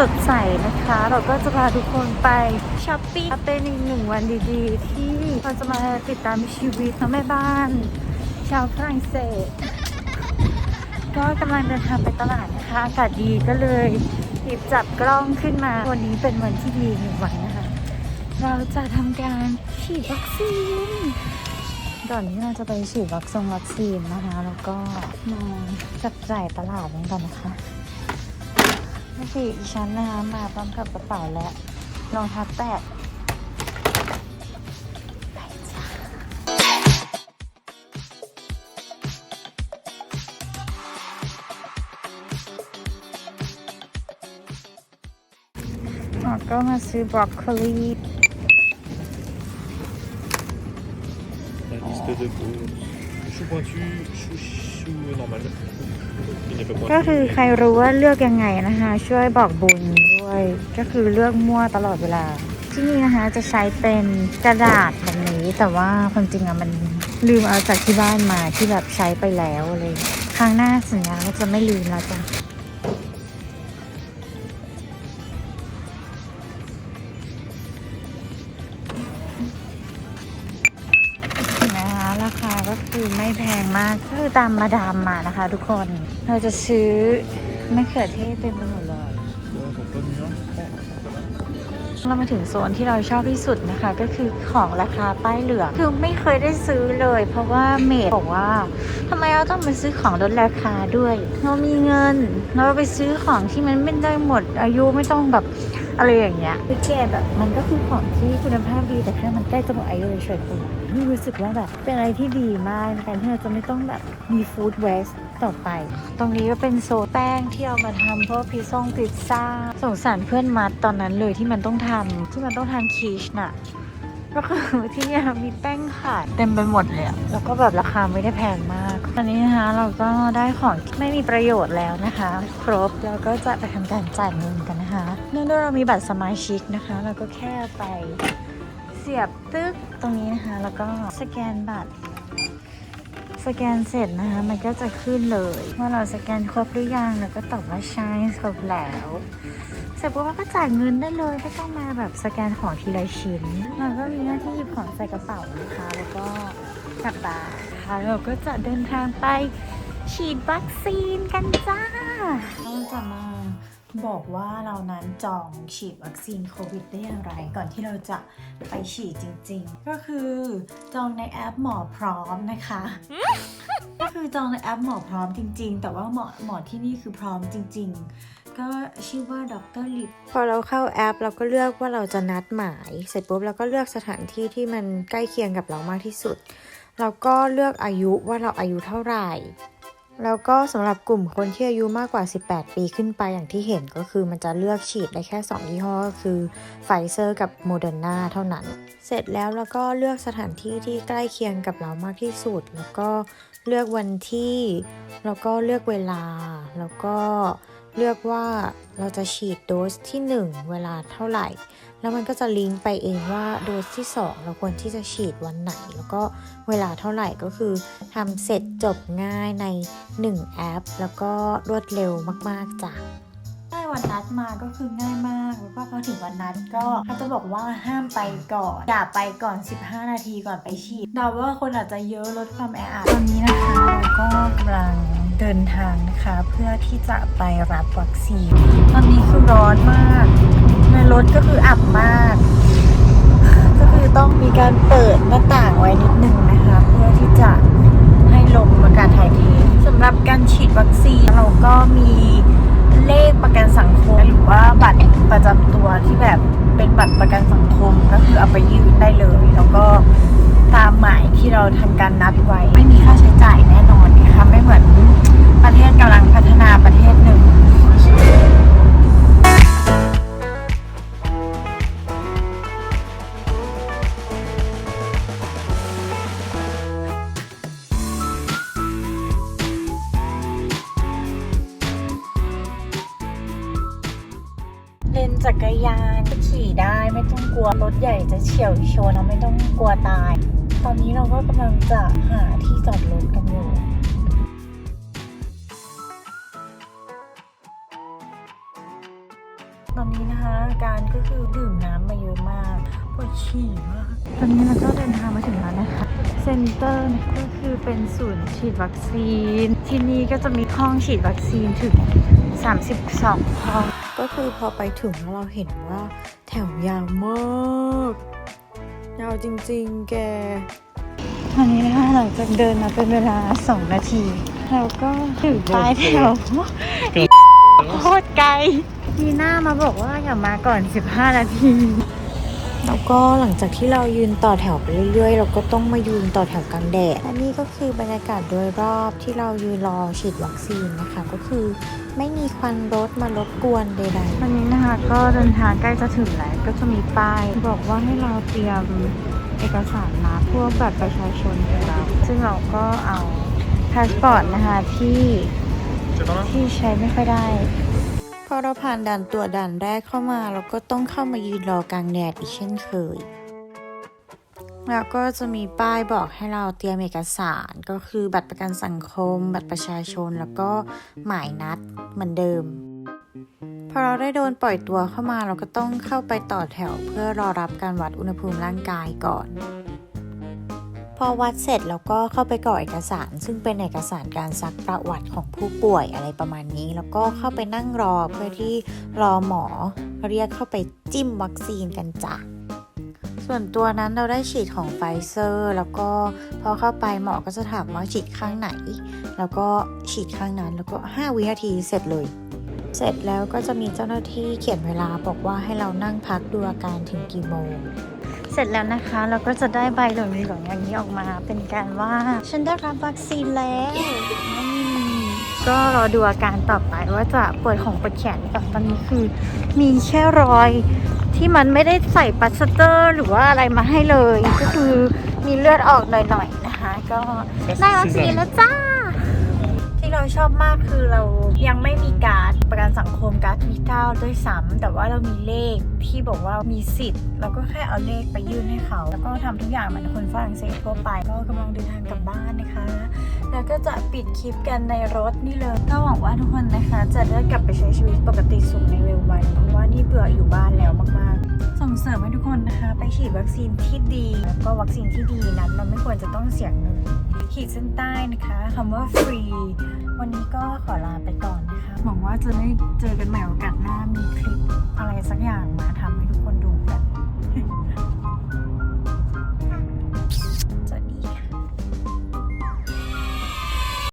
สดใสนะคะ เราก็จะพาทุกคนไปช้อปปิ้งเป็นอีกหนึ่งวันดีๆ ที่เราจะมาติดตามชีวิตของแม่บ้าน ชาวฝรั่งเศส ก็กำลังเดินทางไปตลาดนะคะอากาศดีก็เลยหยิบจับกล้องขึ้นมา วันนี้เป็นวันที่ดีหนึ่งวันนะคะ เราจะทำการฉีดวัคซีนก่อนที่เราจะไปฉีดวัคซงวัคซีนนะคะ แล้วก็มาจับจ่ายตลาดกันก่อนนะคะ นี่คือดิฉันนะคะมาพร้อมกับกระเป๋าและรองเท้าแตะไปจ้ะเราก็มาซื้อบรอกโคลี La liste de courses. Chou pointu, chou, chou normal. ก็คือใครรู้ว่าเลือกยังไงนะคะ ช่วยบอกบุญด้วย ก็คือเลือกมั่วตลอดเวลา ที่นี่นะคะจะใช้เป็นกระดาษแบบนี้ แต่ว่าความจริงอะมันลืมเอาจากที่บ้านมาที่แบบใช้ไปแล้วอะไรอย่างเลย ครั้งหน้าสัญญาว่าจะไม่ลืมแล้วจ้ะ ก็คือไม่แพงมากก็คือตามมาดามมานะคะ ทุกคนเราจะซื้อมะเขือเทศเต็มไปหมดเลยเรามาถึงโซนที่เราชอบที่สุดนะคะ ก็คือของราคาป้ายเหลืองคือไม่เคยได้ซื้อเลย เพราะว่าเมดบอกว่าทำไมเราต้องมาซื้อของลดราคาด้วย เรามีเงิน เราไปซื้อของที่มันไม่ได้หมด อายุไม่ต้องแบบอะไรอย่างเงี้ยคือแกแบบมันก็คือของที่คุณภาพดีแต่แค่มันใกล้จะหมดอายุเลยเฉยคุณ นี่รู้สึกว่าแบบเป็นอะไรที่ดีมากในการที่เราจะไม่ต้องแบบมีฟู้ดเวสต่อไป ตรงนี้ก็เป็นโซนแป้งที่เอามาทำพวกพิซซ่งพิซซ่าสงสารเพื่อนมัดตอนนั้นเลยที่มันต้องทำที่มันต้องทานคีชน่ะก็คือที่เนี่ยมีแป้งขาดเต็มไปหมดเลยอะแล้วก็แบบราคาไม่ได้แพงมากตอนนี้นะคะเราก็ได้ของที่ไม่มีประโยชน์แล้วนะคะ ครบแล้วก็จะไปทำการจ่ายเงินกันนะคะเนื่องด้วยเรามีบัตรสมาชิกนะคะ เราก็แค่ไปเสียบตึ๊กตรงนี้นะคะ แล้วก็สแกนบัตร สแกนเสร็จนะคะ มันก็จะขึ้นเลยว่าเราสแกนครบหรือยังแล้วก็ตอบว่าใช่ครบแล้วเสร็จปุ๊บเราก็จ่ายเงินได้เลยไม่ต้องมาแบบสแกนของทีละชิ้นเราก็มีหน้าที่หยิบของใส่กระเป๋านะคะ แล้วก็กลับบ้านค่ะเราก็จะเดินทางไปฉีดวัคซีนกันจ้าเราจะมา บอกว่าเรานั้นจองฉีดวัคซีนโควิดได้อย่างไร ก่อนที่เราจะไปฉีดจริงๆ ก็คือจองในแอปหมอพร้อมนะคะ ก็คือจองในแอปหมอพร้อมจริง ๆ แต่ว่าหมอหมอที่นี่คือพร้อมจริง ๆ ก็ชื่อว่าดรลิปพอเราเข้าแอปเราก็เลือกว่าเราจะนัดหมาย เสร็จปุ๊บเราก็เลือกสถานที่ที่มันใกล้เคียงกับเรามากที่สุด เราก็เลือกอายุว่าเราอายุเท่าไหร่ แล้วก็สำหรับกลุ่มคนที่อายุมากกว่า 18 ปีขึ้นไปอย่างที่เห็นก็คือมันจะเลือกฉีดได้แค่ 2 ยี่ห้อก็คือไฟเซอร์กับโมเดอร์นาเท่านั้น เสร็จแล้วเราก็เลือกสถานที่ที่ใกล้เคียงกับเรามากที่สุด แล้วก็เลือกวันที่ แล้วก็เลือกเวลา แล้วก็เลือกว่าเราจะฉีดโดสที่ 1 เวลาเท่าไหร่ แล้วมันก็จะลิงก์ไปเองว่าโดสที่ 2 เราควรที่จะฉีดวันไหน แล้วก็เวลาเท่าไหร่ก็คือทำเสร็จจบง่ายใน 1 แอป แล้วก็รวดเร็วมากๆจ้ะได้วันนัดมาก็คือง่ายมากแล้วก็พอถึงวันนัดก็เขาจะบอกว่าห้ามไปก่อนอย่าไปก่อน 15 นาทีก่อนไปฉีดเดาว่าคนอาจจะเยอะลดความแออัดตอนนี้นะคะเราก็กำลังเดินทางนะคะ เพื่อที่จะไปรับวัคซีนตอนนี้คือร้อนมาก ในรถก็คืออับมาก ก็คือต้องมีการเปิดหน้าต่างไว้นิดนึงนะคะ เพื่อที่จะให้ลมอากาศถ่ายเทสำหรับการฉีดวัคซีนเราก็มีเลขประกันสังคมหรือว่าบัตรประจำตัวที่แบบเป็นบัตรประกันสังคมก็คือเอาไปยื่นได้เลย แล้วก็ตามหมายที่เราทำการนัดไว้ ไม่มีค่าใช้จ่ายแน่นอนนะคะไม่เหมือนประเทศกำลังพัฒนาประเทศหนึ่ง จักรยานขี่ได้ไม่ต้องกลัวรถใหญ่จะเฉียวชนเราไม่ต้องกลัวตาย ตอนนี้เราก็กำลังจะหาที่จอดรถกันอยู่ตอนนี้นะคะการก็คือดื่มน้ำมาเยอะมากปวดฉี่มาก ตอนนี้เราก็เดินทางมาถึงแล้วนะคะ เซ็นเตอร์ก็คือเป็นศูนย์ฉีดวัคซีน ที่นี่ก็จะมีห้องฉีดวัคซีนถึง 32 ห้อง ก็คือพอไปถึงแล้วเราเห็นว่าแถวยาวมากยาวจริงๆ แก ตอนนี้นะคะหลังจากเดินมาเป็นเวลา 2 นาที เราก็ถึงปลายแถวโคตรไกลมีหน้ามาบอกว่าอย่ามาก่อน 15 นาที แล้วก็หลังจากที่เรายืนต่อแถวไปเรื่อยๆ เราก็ต้องมายืนต่อแถวกลางแดดและนี่ก็คือบรรยากาศโดยรอบที่เรายืนรอฉีดวัคซีนนะคะ ก็คือไม่มีควันรถมารบกวนใดๆวันนี้นะคะก็เดินทางใกล้จะถึงแล้วก็จะมีป้ายบอกว่าให้เราเตรียมเอกสารมาพวกบัตรประชาชนของเรา ซึ่งเราก็เอาพาสปอร์ตนะคะที่ที่ใช้ไม่ค่อยได้ อเราผ่านด่านตรวจด่านแรกเข้ามาเราก็ต้องเข้ามายืนรอกลางแดดอีกเช่นเคย แล้วก็จะมีป้ายบอกให้เราเตรียมเอกสารก็คือบัตรประกันสังคม บัตรประชาชนแล้วก็หมายนัดเหมือนเดิมพอเราได้โดนปล่อยตัวเข้ามาเราก็ต้องเข้าไปต่อแถวเพื่อรอรับการวัดอุณหภูมิร่างกายก่อน พอวัดเสร็จแล้วก็เข้าไปกรอกเอกสาร ซึ่งเป็นเอกสารการซักประวัติของผู้ป่วยอะไรประมาณนี้ แล้วก็เข้าไปนั่งรอเพื่อที่รอหมอเรียกเข้าไปจิ้มวัคซีนกันจ้ะส่วนตัวนั้นเราได้ฉีดของไฟเซอร์ แล้วก็พอเข้าไปหมอก็จะถามว่าฉีดข้างไหน แล้วก็ฉีดข้างนั้นแล้วก็ 5 วินาทีเสร็จเลย เสร็จแล้วก็จะมีเจ้าหน้าที่เขียนเวลาบอกว่าให้เรานั่งพักดูอาการถึงกี่โมง ร็จแล้วนะคะ เราก็จะได้ใบเหลืองๆอย่างนี้ออกมา เป็นการว่าฉันได้รับวัคซีนแล้วก็รอดูอาการต่อไปว่าจะปวดของปวดแขนหรือเปล่ตอนนี้คือ มีแค่รอยที่มันไม่ได้ใส่ปัสเตอร์ หรือว่าอะไรมาให้เลย ก็คือมีเลือดออกหน่อยๆนะคะ ก็ได้วัคซีนแล้วจ้า ที่เราชอบมากคือเรายังไม่มีารดประกันสังคมการ์ดวิทัลด้วยซ้ำแต่ว่าเรามีเลขที่บอกว่ามีสิทธิ์เราก็แค่เอาเลขไปยื่นให้เขา แล้วก็ทำทุกอย่างเหมือนคนฝรั่งเศสทั่วไปก็กำลังเดินทางกลับบ้านนะคะ แล้วก็จะปิดคลิปกันในรถนี่เลยก็หวังว่าทุกคนนะคะ จะได้กลับไปใช้ชีวิตปกติสุขในเร็ววันเพราะว่านี่เบื่ออยู่บ้านแล้วมากๆ ส่งเสริมให้ทุกคนนะคะ ไปฉีดวัคซีนที่ดี แล้วก็วัคซีนที่ดีนั้นเราไม่ควรจะต้องเสี่ยเงินขีดเส้นใต้นะคะคำว่าฟรีวันนี้ก็ขอลาไปก่อน หวังว่าจะได้เจอกันใหม่โอกาสหน้ามีคลิปอะไรสักอย่างมาทำให้ทุกคนดู